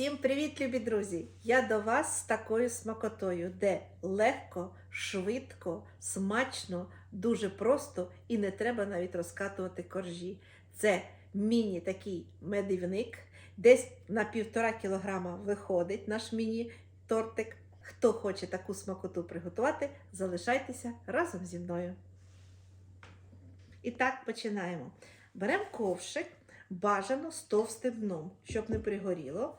Всім привіт, любі друзі! Я до вас з такою смакотою, де легко, швидко, смачно, дуже просто і не треба навіть розкатувати коржі. Це міні такий медівник. Десь на півтора кілограма виходить наш міні-тортик. Хто хоче таку смакоту приготувати, залишайтеся разом зі мною. І так починаємо. Беремо ковшик, бажано з товстим дном, щоб не пригоріло.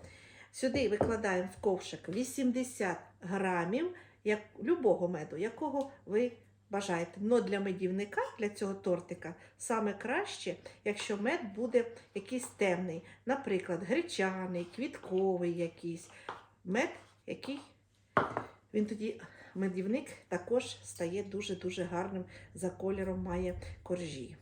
Сюди викладаємо в ковшик 80 грамів як, любого меду, якого ви бажаєте. Но для медівника, для цього тортика, саме краще, якщо мед буде якийсь темний, наприклад, гречаний, квітковий якийсь мед, який він тоді. Медівник також стає дуже-дуже гарним за кольором, має коржі.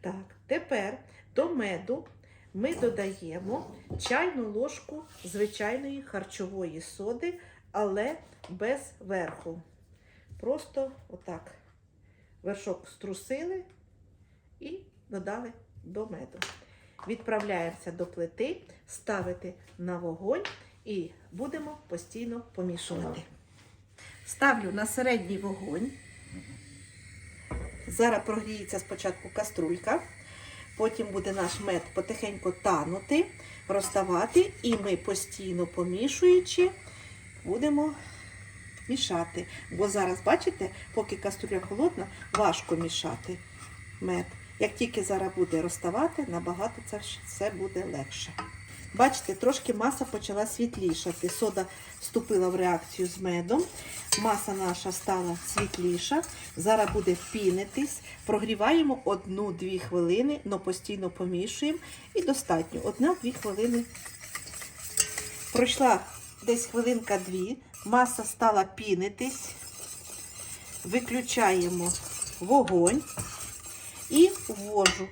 Так, тепер до меду ми додаємо чайну ложку звичайної харчової соди, але без верху. Просто отак вершок струсили і додали до меду. Відправляємося до плити, ставити на вогонь і будемо постійно помішувати. Ставлю на середній вогонь. Зараз прогріється спочатку каструлька. Потім буде наш мед потихеньку танути, розставати, і ми постійно помішуючи, будемо мішати. Бо зараз, бачите, поки каструля холодна, важко мішати мед. Як тільки зараз буде розставати, набагато це все буде легше. Бачите, трошки маса почала світлішати. Сода вступила в реакцію з медом. Маса наша стала світліша. Зараз буде впінитись. Прогріваємо 1-2 хвилини, але постійно помішуємо. І достатньо. 1-2 хвилини. Пройшла десь хвилинка-дві. Маса стала пінитись. Виключаємо вогонь і ввожу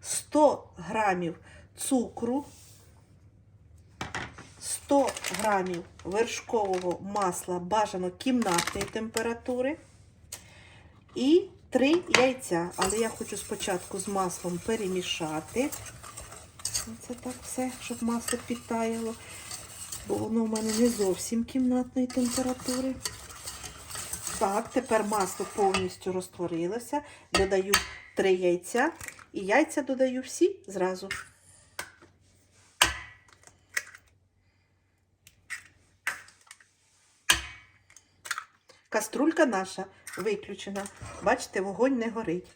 100 грамів цукру. 100 грамів вершкового масла бажано кімнатної температури і 3 яйця. Але я хочу спочатку з маслом перемішати. Це так все, щоб масло підтаяло, бо воно в мене не зовсім кімнатної температури. Так, тепер масло повністю розтворилося. Додаю 3 яйця і яйця додаю всі зразу. Каструлька наша виключена. Бачите, вогонь не горить.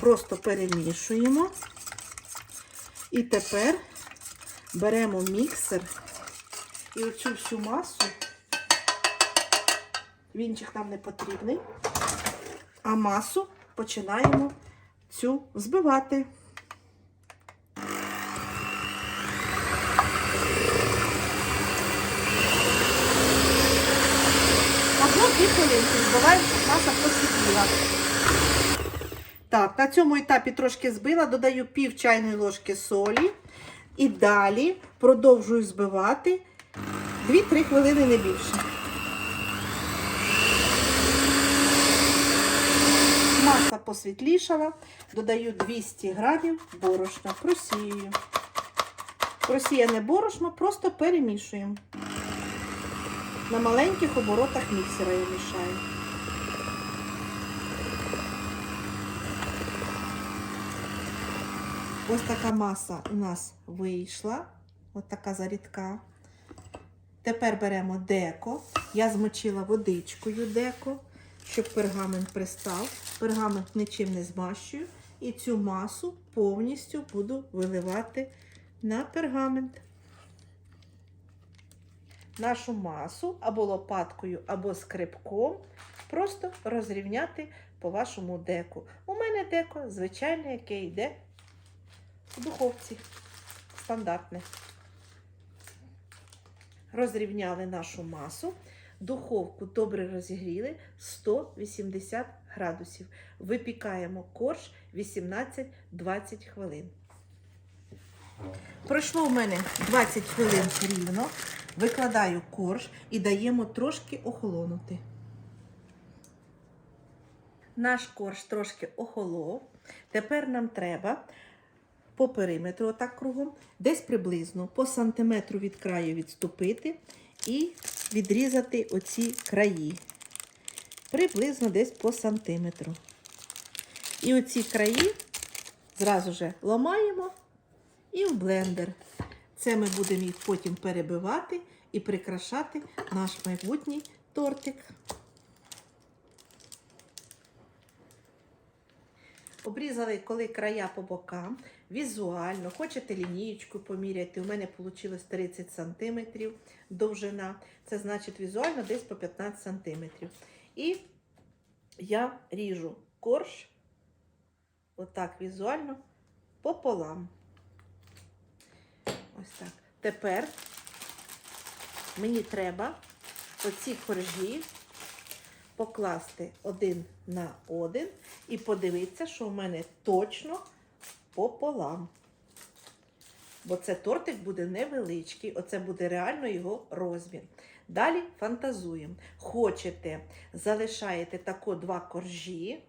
Просто перемішуємо. І тепер беремо міксер і оцю всю масу, вінчик нам не потрібний, а масу починаємо цю збивати. Одну-дві хвилинки збиваємо, щоб маса посвітліла. Так, на цьому етапі трошки збила, додаю пів чайної ложки солі. І далі продовжую збивати 2-3 хвилини не більше. Маса посвітлішала, додаю 200 грамів борошна, просіюю. Просіяне борошно просто перемішуємо. На маленьких оборотах міксера я мішаю. Ось така маса у нас вийшла. Ось така зарідка. Тепер беремо деко. Я змочила водичкою деко, щоб пергамент пристав. Пергамент нічим не змащую. І цю масу повністю буду виливати на пергамент нашу масу або лопаткою, або скрипком просто розрівняти по вашому деку. У мене деко звичайне, яке йде в духовці. Стандартне. Розрівняли нашу масу. Духовку добре розігріли 180 градусів. Випікаємо корж 18-20 хвилин. Пройшло у мене 20 хвилин рівно. Викладаю корж і даємо трошки охолонути. Наш корж трошки охолов. Тепер нам треба по периметру, отак кругом, десь приблизно по сантиметру від краю відступити і відрізати оці краї. Приблизно десь по сантиметру. І оці краї зразу же ламаємо і в блендер. Це ми будемо їх потім перебивати і прикрашати наш майбутній тортик. Обрізали коли края по бокам, візуально, хочете лінієчку поміряти. У мене вийшло 30 см довжина. Це значить візуально десь по 15 см. І я ріжу корж, отак візуально, пополам. Ось так. Тепер мені треба оці коржі покласти один на один і подивитися, що в мене точно пополам. Бо це тортик буде невеличкий, оце буде реально його розмір. Далі фантазуємо. Хочете, залишаєте тако два коржі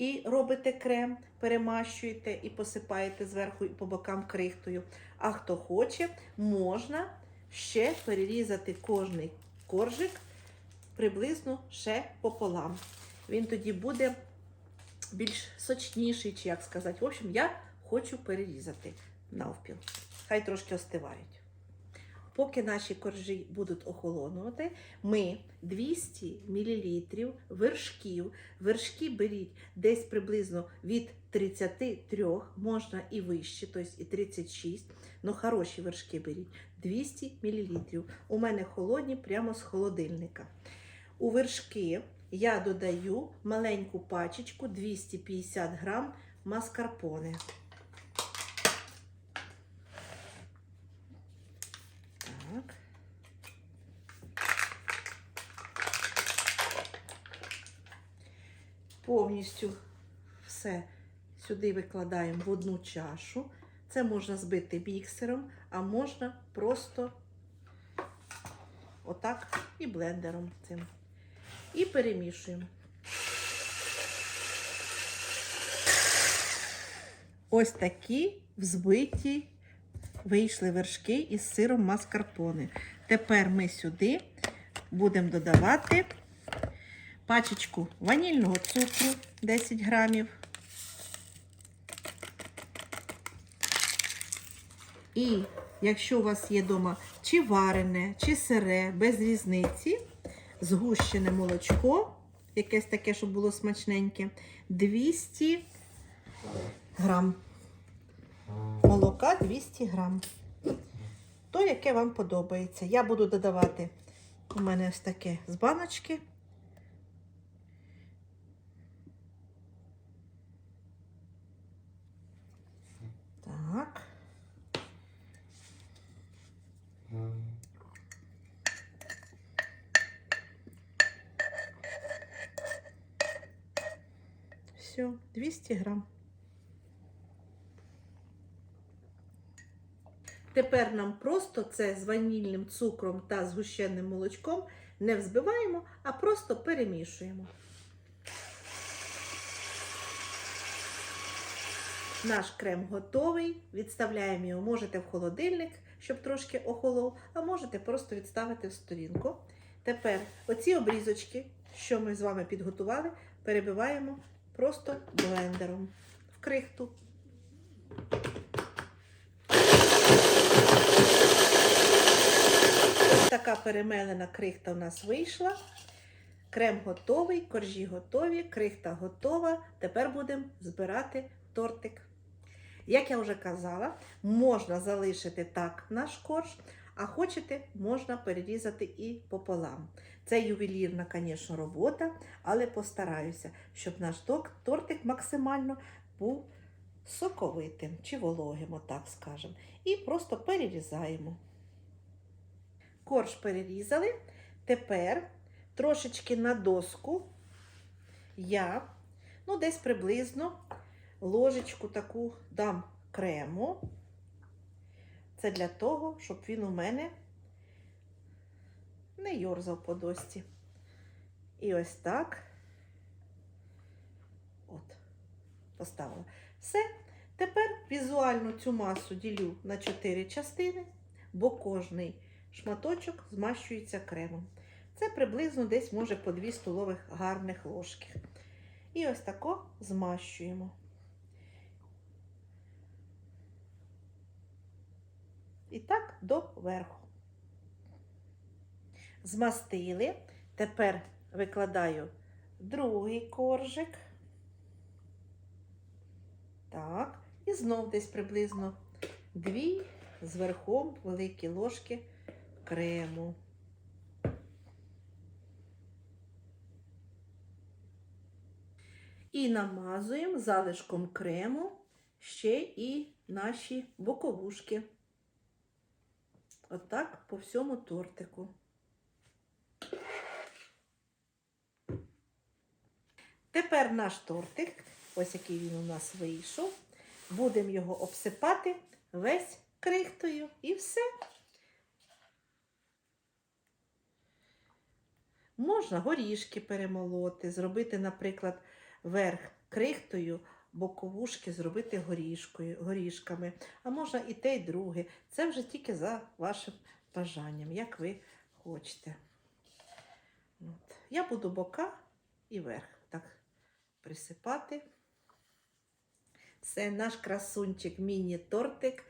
і робите крем, перемащуєте і посипаєте зверху і по бокам крихтою. А хто хоче, можна ще перерізати кожний коржик приблизно ще пополам. Він тоді буде більш сочніший, чи як сказати. В общем, я хочу перерізати навпіл. Хай трошки остивають. Поки наші коржі будуть охолонувати, ми 200 мл вершків. Вершки беріть десь приблизно від 33, можна і вище, тобто і 36. Ну, хороші вершки беріть. 200 мл. У мене холодні прямо з холодильника. У вершки я додаю маленьку пачечку 250 грам маскарпоне. Повністю все сюди викладаємо в одну чашу. Це можна збити міксером, а можна просто отак і блендером цим. І перемішуємо. Ось такі взбиті вийшли вершки із сиром маскарпоне. Тепер ми сюди будемо додавати пачечку ванільного цукру 10 грамів. І якщо у вас є вдома чи варене, чи сире, без різниці, згущене молочко, якесь таке, щоб було смачненьке, 200 грам. Молока 200 грам. То, яке вам подобається. Я буду додавати у мене ось таке з баночки. Все, 200 грам. Тепер нам просто це з ванільним цукром та згущеним молочком не взбиваємо, а просто перемішуємо. Наш крем готовий. Відставляємо його, можете в холодильник, щоб трошки охолов, а можете просто відставити в сторінку. Тепер оці обрізочки, що ми з вами підготували, перебиваємо просто блендером в крихту. Така перемелена крихта у нас вийшла. Крем готовий, коржі готові, крихта готова. Тепер будемо збирати тортик. Як я вже казала, можна залишити так наш корж, а хочете, можна перерізати і пополам. Це ювелірна, звісно, робота, але постараюся, щоб наш тортик максимально був соковитим чи вологим, отак скажемо. І просто перерізаємо. Корж перерізали. Тепер трошечки на доску я, ну, десь приблизно ложечку таку дам крему. Це для того, щоб він у мене не йорзав по досці. І ось так. От, поставила. Все. Тепер візуально цю масу ділю на 4 частини, бо кожний шматочок змащується кремом. Це приблизно десь може по 2 столових гарних ложки. І ось тако змащуємо. І так до верху. Змастили. Тепер викладаю другий коржик. Так, і знов десь приблизно дві з верхом великі ложки крему. І намазуємо залишком крему ще і наші боковушки. Отак по всьому тортику. Тепер наш тортик, ось який він у нас вийшов. Будемо його обсипати весь крихтою і все. Можна горішки перемолоти, зробити, наприклад, верх крихтою, боковушки зробити горішкою, горішками. А можна і те, і друге. Це вже тільки за вашим бажанням, як ви хочете. От. Я буду бока і верх присипати. Все, наш красунчик, міні-тортик,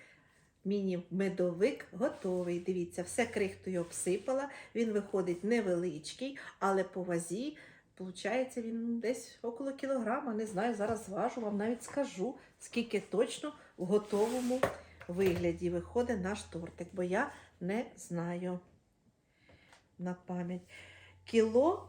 міні-медовик готовий. Дивіться, все крихтою обсипала. Він виходить невеличкий, але по вазі, виходить, він десь около кілограма. Не знаю, зараз зважу, вам навіть скажу, скільки точно в готовому вигляді виходить наш тортик, бо я не знаю на пам'ять. Кіло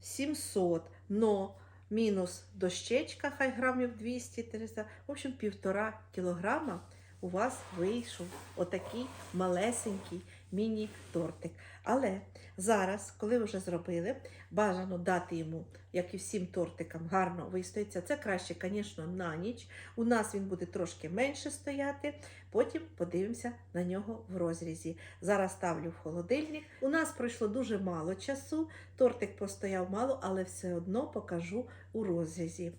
700, но мінус дощечка, хай грамів 200-300, в общем, півтора кілограма у вас вийшов отакий малесенький міні-тортик. Але зараз, коли вже зробили, бажано дати йому, як і всім тортикам, гарно вистоїться. Це краще, звісно, на ніч. У нас він буде трошки менше стояти, потім подивимося на нього в розрізі. Зараз ставлю в холодильник. У нас пройшло дуже мало часу, тортик постояв мало, але все одно покажу у розрізі.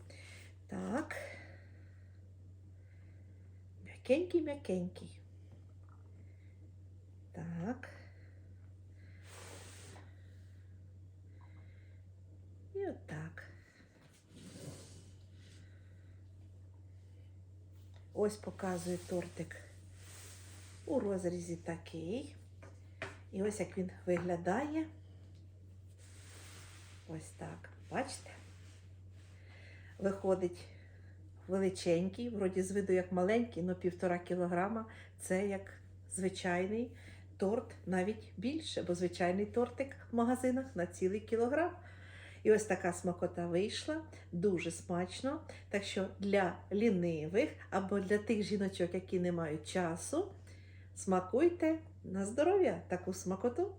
Так. М'якенький, м'якенький. Так. І отак. Ось показує тортик у розрізі такий. І ось як він виглядає. Ось так. Бачите? Виходить величенький, вроді з виду як маленький, але півтора кілограма. Це як звичайний торт, навіть більше, бо звичайний тортик в магазинах на цілий кілограм. І ось така смакота вийшла, дуже смачно. Так що для лінивих або для тих жіночок, які не мають часу, смакуйте на здоров'я таку смакоту.